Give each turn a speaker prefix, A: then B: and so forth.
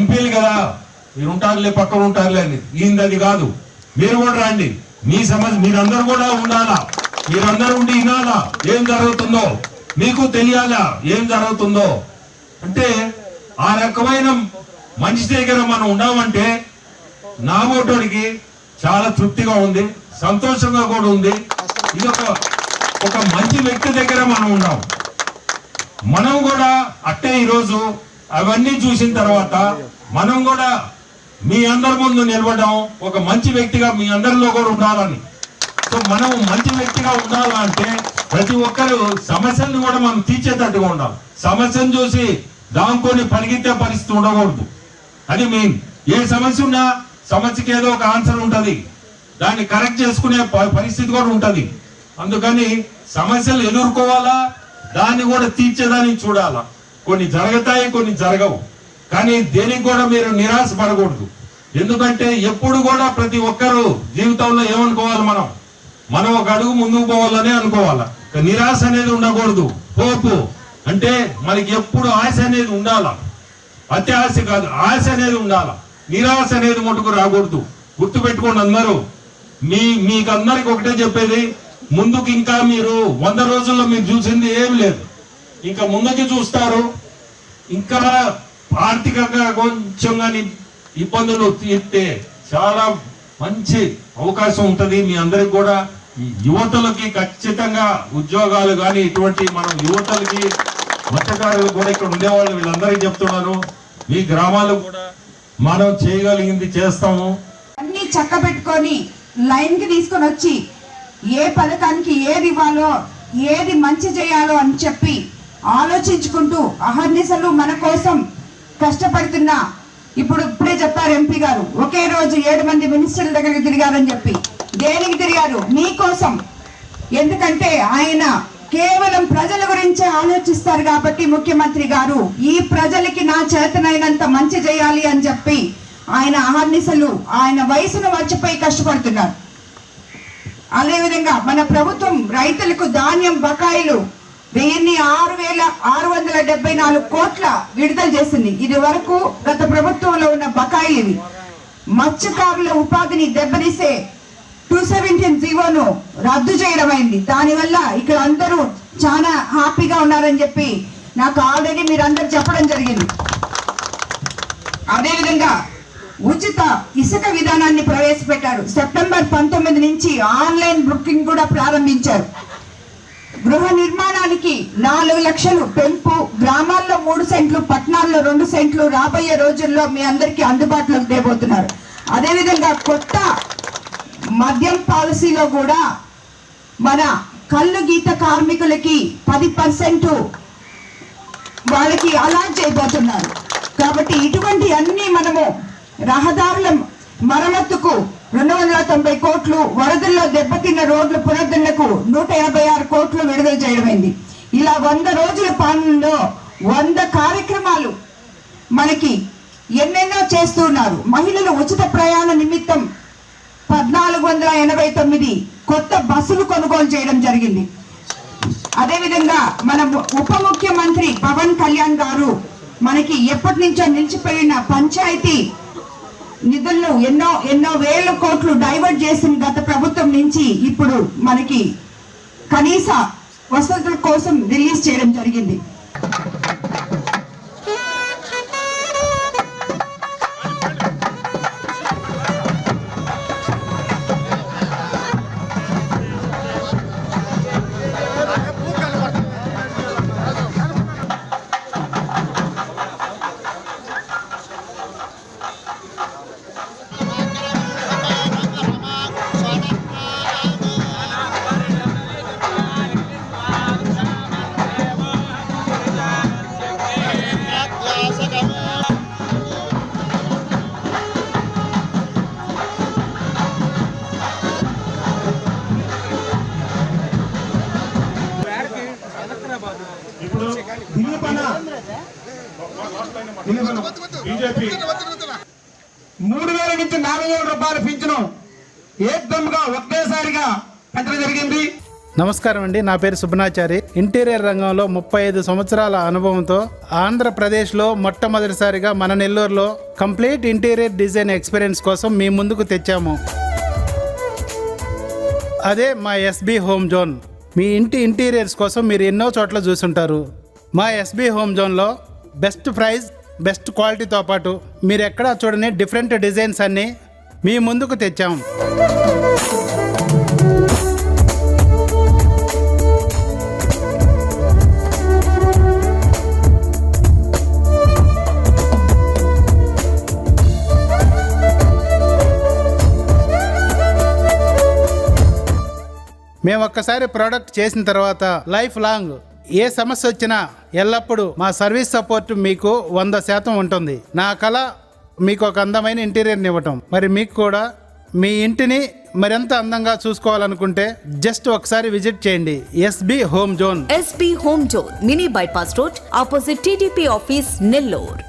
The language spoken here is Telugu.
A: ఎంపీలు కదా. మీరు ఉంటారులే పక్కన ఉంటారులే అని. ఈయనది కాదు. మీరు కూడా రండి. మీ సమస్య మీరందరూ కూడా ఉండాలా? మీరందరూ ఉండి వినాలా? ఏం జరుగుతుందో? మీకు తెలియాలా? ఏం జరుగుతుందో? అంటే ఆ రకమైన మనిషి దగ్గర మనం ఉన్నామంటే నా ఓటోడికి చాలా తృప్తిగా ఉంది సంతోషంగా కూడా ఉంది. ఇది ఒక ఒక మంచి వ్యక్తి దగ్గర మనం ఉన్నాం. మనం కూడా అట్టే ఈరోజు అవన్నీ చూసిన తర్వాత మనం కూడా మీ అందరి ముందు నిలబడడం. ఒక మంచి వ్యక్తిగా మీ అందరిలో కూడా ఉండాలని. సో మనం మంచి వ్యక్తిగా ఉండాలంటే ప్రతి ఒక్కరు సమస్యలను కూడా మనం తీర్చేటట్టుగా ఉండాలి. సమస్యను చూసి దాంకొని పరిగెత్తే పరిస్థితి ఉండకూడదు. అది మెయిన్. ఏ సమస్య ఉన్నా సమస్యకి ఏదో ఒక ఆన్సర్ ఉంటుంది. దాన్ని కరెక్ట్ చేసుకునే ప- పరిస్థితి కూడా ఉంటుంది. అందుకని సమస్యలు ఎదుర్కోవాలా దాన్ని కూడా తీర్చేదాన్ని చూడాలా. కొన్ని జరుగుతాయి కొన్ని జరగవు. కానీ దేనికి కూడా మీరు నిరాశ పడకూడదు. ఎందుకంటే ఎప్పుడు కూడా ప్రతి ఒక్కరు జీవితంలో ఏమనుకోవాలి మనం? మనం ఒక అడుగు ముందుకు పోవాలనే అనుకోవాలా? నిరాశ అనేది ఉండకూడదు. హోపు అంటే మనకి ఎప్పుడు ఆశ అనేది ఉండాల? అతి ఆశ కాదు ఆశ అనేది ఉండాల? నిరాశ అనేది ముట్టుకు రాకూడదు. గుర్తు పెట్టుకోండి అందరూ. మీ మీకు అందరికి ఒకటే చెప్పేది ముందుకు ఇంకా మీరు వంద రోజుల్లో మీరు చూసింది ఏం లేదు. ఇంకా ముందుకి చూస్తారు ఇంకా ఆర్థికంగా కొంచెం కానీ ఇబ్బందులు తీర్తే చాలా మంచి అవకాశం ఉంటుంది. మీ అందరికి కూడా యువతలకి ఖచ్చితంగా ఉద్యోగాలు కానీ ఇటువంటి మనం యువతలకి మత్స్యకారులు కూడా ఇక్కడ ఉండేవాళ్ళు వీళ్ళందరికీ చెప్తున్నాను. మీ గ్రామాలు కూడా మనం చేయగలిగింది చేస్తాము.
B: అన్ని చక్క పెట్టుకొని లైన్కి తీసుకొని వచ్చి ఏ పథకానికి ఏది ఇవ్వాలో ఏది మంచి చేయాలో అని చెప్పి ఆలోచించుకుంటూ అహర్నిశలు మన కోసం కష్టపడుతున్న ఇప్పుడు ఇప్పుడే చెప్పారు ఎంపీ గారు ఒకే రోజు ఏడు మంది మినిస్టర్ల దగ్గరికి తిరిగారని చెప్పి. దేనికి తిరిగారు? మీకోసం ఎందుకంటే ఆయన కేవలం ప్రజల గురించే ఆలోచిస్తారు కాబట్టి ముఖ్యమంత్రి గారు ఈ ప్రజలకి నా చేతనైనంత మంచి చేయాలి అని చెప్పి ఆయన అహర్నిశలు ఆయన వయసును మర్చిపోయి కష్టపడుతున్నారు. అదేవిధంగా మన ప్రభుత్వం రైతులకు ధాన్యం బకాయిలు వెయ్యిన్ని ఆరు వేల ఆరు వందల డెబ్బై నాలుగు కోట్ల విడుదల చేసింది. ఇది వరకు గత ప్రభుత్వంలో ఉన్న బకాయిలు ఇవి మత్స్యకారుల ఉపాధిని దెబ్బతీసే టూ సెవెంటీన్ జీవోను రద్దు చేయడం అయింది. దానివల్ల ఇక్కడ అందరూ చాలా హ్యాపీగా ఉన్నారని చెప్పి నాకు ఆల్రెడీ మీరందరూ చెప్పడం జరిగింది. అదేవిధంగా ఉచిత ఇసుక విధానాన్ని ప్రవేశపెట్టారు. సెప్టెంబర్ పంతొమ్మిది నుంచి ఆన్లైన్ బుకింగ్ కూడా ప్రారంభించారు. గృహ నిర్మాణానికి నాలుగు లక్షలు పెంపు గ్రామాల్లో మూడు సెంట్లు పట్టణాల్లో రెండు సెంట్లు రాబోయే రోజుల్లో మీ అందరికీ అందుబాటులోకి తేబోతున్నారు. అదేవిధంగా కొత్త మద్యం పాలసీలో కూడా మన కళ్ళు గీత కార్మికులకి పది పర్సెంట్ వాళ్ళకి అలాట్ చేయబోతున్నారు. కాబట్టి ఇటువంటి అన్ని మనము రహదారుల మరమ్మతుకు రెండు వందల తొంభై కోట్లు వరదల్లో దెబ్బ దెబ్బతిన్న రోడ్ల పునరుద్ధరణకు నూట ఎనభై ఆరు కోట్లు విడుదల చేయడమైంది. ఇలా వంద రోజుల పాలనలో వంద కార్యక్రమాలు మనకి ఎన్నెన్నో చేస్తున్నారు మహిళలు ఉచిత ప్రయాణ నిమిత్తం పద్నాలుగు వందల ఎనభై తొమ్మిది కొత్త బస్సులు కొనుగోలు చేయడం జరిగింది. అదేవిధంగా మన ఉప ముఖ్యమంత్రి పవన్ కళ్యాణ్ గారు మనకి ఎప్పటి నుంచో నిలిచిపోయిన పంచాయతీ నిధులను ఎన్నో ఎన్నో వేల కోట్లు డైవర్ట్ చేసిన గత ప్రభుత్వం నుంచి ఇప్పుడు మనకి కనీస వసతుల కోసం రిలీజ్ చేయడం జరిగింది.
A: బీజేపీ.
C: మూడు వేల నుంచి నాలుగు వేల రూపాయలు పింఛను. ఏకదమ్గా ఒకేసారిగా పెంచడం జరిగింది.
D: నమస్కారం అండి. నా పేరు సుబ్నాచారి ఇంటీరియర్ రంగంలో ముప్పై ఐదు సంవత్సరాల అనుభవంతో ఆంధ్రప్రదేశ్లో మొట్టమొదటిసారిగా మన నెల్లూరులో కంప్లీట్ ఇంటీరియర్ డిజైన్ ఎక్స్పీరియన్స్ కోసం మీ ముందుకు తెచ్చాము. అదే మా ఎస్బి హోమ్ జోన్. మీ ఇంటి ఇంటీరియర్స్ కోసం మీరు ఎన్నో చోట్ల చూసుంటారు. మా ఎస్బి హోమ్ జోన్లో బెస్ట్ ప్రైస్ బెస్ట్ క్వాలిటీతో పాటు మీరు ఎక్కడా చూడని డిఫరెంట్ డిజైన్స్ అన్నీ మీ ముందుకు తెచ్చాం. మేము ఒక్కసారి ప్రోడక్ట్ చేసిన తర్వాత లైఫ్ లాంగ్ ఏ సమస్య వచ్చినా ఎల్లప్పుడూ మా సర్వీస్ సపోర్ట్ మీకు వంద శాతం ఉంటుంది. నా కళ మీకు ఒక అందమైన ఇంటీరియర్ని ఇవ్వటం. మరి మీకు కూడా మీ ఇంటిని మరింత అందంగా చూసుకోవాలనుకుంటే జస్ట్ ఒకసారి విజిట్ చేయండి. SB home zone.
E: SB home zone mini bypass road opposite TDP office Nellore.